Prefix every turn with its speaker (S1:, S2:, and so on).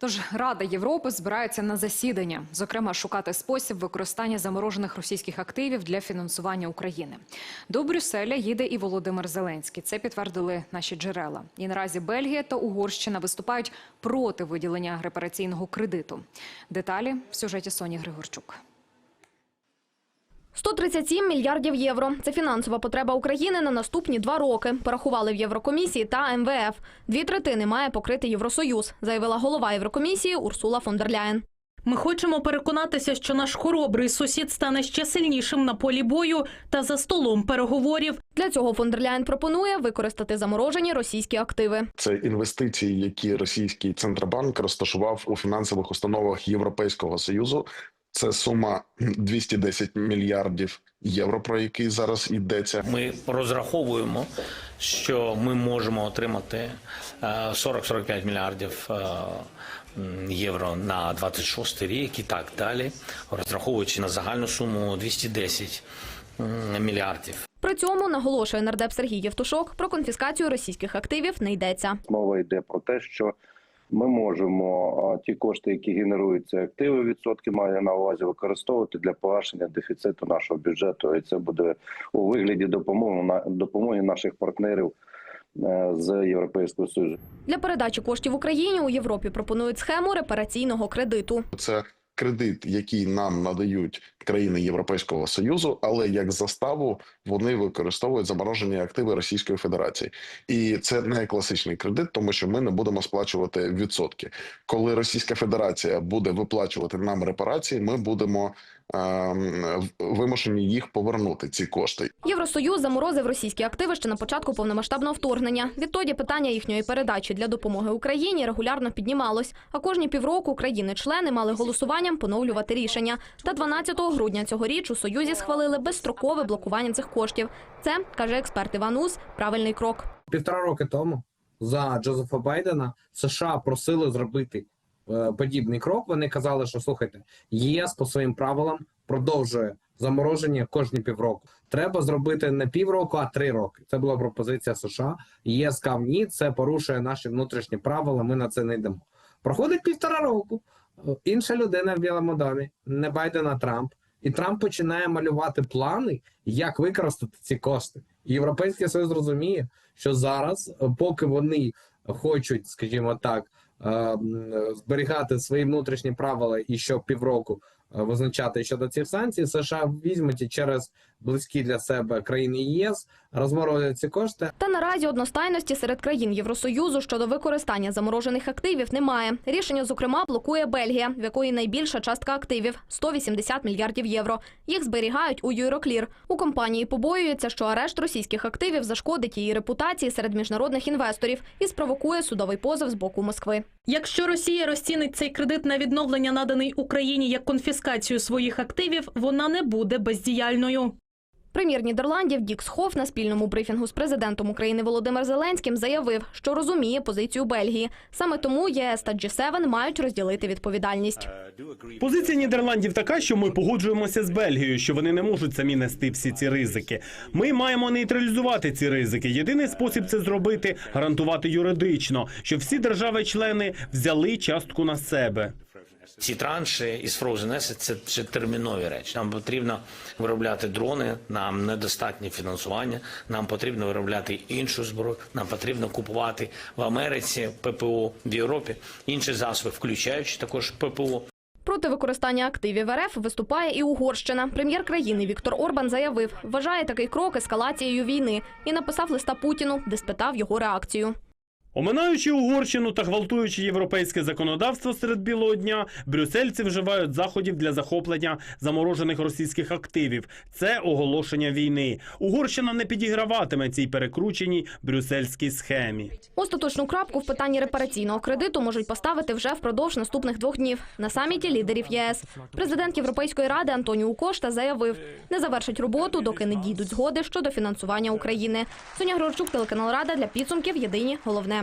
S1: Тож Рада Європи збирається на засідання, зокрема шукати спосіб використання заморожених російських активів для фінансування України. До Брюсселя їде і Володимир Зеленський. Це підтвердили наші джерела. І наразі Бельгія та Угорщина виступають проти виділення репараційного кредиту. Деталі в сюжеті Соні Григорчук.
S2: 137 мільярдів євро. Це фінансова потреба України на наступні два роки. Порахували в Єврокомісії та МВФ. Дві третини має покрити Євросоюз, заявила голова Єврокомісії Урсула фон дер Ляєн.
S3: Ми хочемо переконатися, що наш хоробрий сусід стане ще сильнішим на полі бою та за столом переговорів.
S2: Для цього фон дер Ляєн пропонує використати заморожені російські активи.
S4: Це інвестиції, які російський центробанк розташував у фінансових установах Європейського союзу. Це сума 210 мільярдів євро, про які зараз йдеться.
S5: Ми розраховуємо, що ми можемо отримати е, 40-45 мільярдів е, євро на 26 рік і так далі, розраховуючи на загальну суму 210 м, мільярдів.
S2: При цьому наголошує нардеп Сергій Євтушок про конфіскацію російських активів не йдеться.
S6: Мова йде про те, що ми можемо ті кошти, які генеруються активи, відсотки маю на увазі використовувати для погашення дефіциту нашого бюджету, і це буде у вигляді допомоги на допомоги наших партнерів е, з Європейського Союзу.
S2: Для передачі коштів Україні у Європі пропонують схему репараційного кредиту.
S4: Це кредит, який нам надають країни Європейського союзу, але як заставу вони використовують заморожені активи Російської Федерації, і це не класичний кредит, тому що ми не будемо сплачувати відсотки. Коли Російська Федерація буде виплачувати нам репарації, ми будемо ем, вимушені їх повернути ці кошти.
S2: Євросоюз заморозив російські активи ще на початку повномасштабного вторгнення. Відтоді питання їхньої передачі для допомоги Україні регулярно піднімалось. А кожні півроку країни-члени мали голосуванням поновлювати рішення. Та 12 грудня цьогоріч у Союзі схвалили безстрокове блокування цих коштів. Це, каже експерт Іван Ус, правильний крок.
S7: Півтора роки тому за Джозефа Байдена США просили зробити подібний крок. Вони казали, що слухайте, ЄС по своїм правилам продовжує замороження кожні півроку. Треба зробити не півроку, а три роки. Це була пропозиція США. ЄС сказав, ні, це порушує наші внутрішні правила. Ми на це не йдемо. Проходить півтора року. е, Інша людина в Білому домі, не Байден, а Трамп. І Трамп починає малювати плани, як використати ці кошти. Європейський Союз розуміє, що зараз, е, поки вони хочуть, скажімо так, е, е, зберігати свої внутрішні правила і що півроку е, визначати щодо цих санкцій, США візьмуть і через близькі для себе країни ЄС розморозять ці кошти,
S2: Та наразі одностайності серед країн Євросоюзу щодо використання заморожених активів немає. Рішення, зокрема, блокує Бельгія, в якої найбільша частка активів 180 мільярдів євро. Їх зберігають у Юроклір. У компанії побоюються, що арешт російських активів зашкодить її репутації серед міжнародних інвесторів і спровокує судовий позов з боку Москви.
S3: Якщо Росія розцінить цей кредит на відновлення наданий Україні як конфіскацію своїх активів, вона не буде бездіяльною.
S2: Прем'єр Нідерландів Дікс Хоф на спільному брифінгу з президентом України Володимир Зеленським заявив, що розуміє позицію Бельгії. Саме тому ЄС та G7 мають розділити відповідальність.
S8: Позиція Нідерландів така, що ми погоджуємося з Бельгією, що вони не можуть самі нести всі ці ризики. Ми маємо нейтралізувати ці ризики. Єдиний спосіб це зробити гарантувати юридично, щоб всі держави-члени взяли частку на себе.
S5: Ці транші із Frozen Assets – це, це термінові речі. Нам потрібно виробляти дрони, нам недостатнє фінансування, нам потрібно виробляти іншу зброю, нам потрібно купувати в Америці ППО, в Європі інші засоби, включаючи також ППО.
S2: Проти використання активів РФ виступає і Угорщина. Прем'єр країни Віктор Орбан заявив, вважає такий крок ескалацією війни і написав листа Путіну, де спитав його реакцію.
S8: Оминаючи Угорщину та гвалтуючи європейське законодавство серед білого дня, брюссельці вживають заходів для захоплення заморожених російських активів. Це оголошення війни. Угорщина не підіграватиме цій перекрученій брюссельській схемі.
S2: Остаточну крапку в питанні репараційного кредиту можуть поставити вже впродовж наступних двох днів на саміті лідерів ЄС. Президент Європейської ради Антоніу Кошта заявив, не завершать роботу, доки не дійдуть згоди щодо фінансування України. Соня Грорчук, телеканал Рада для підсумків. Єдині головне.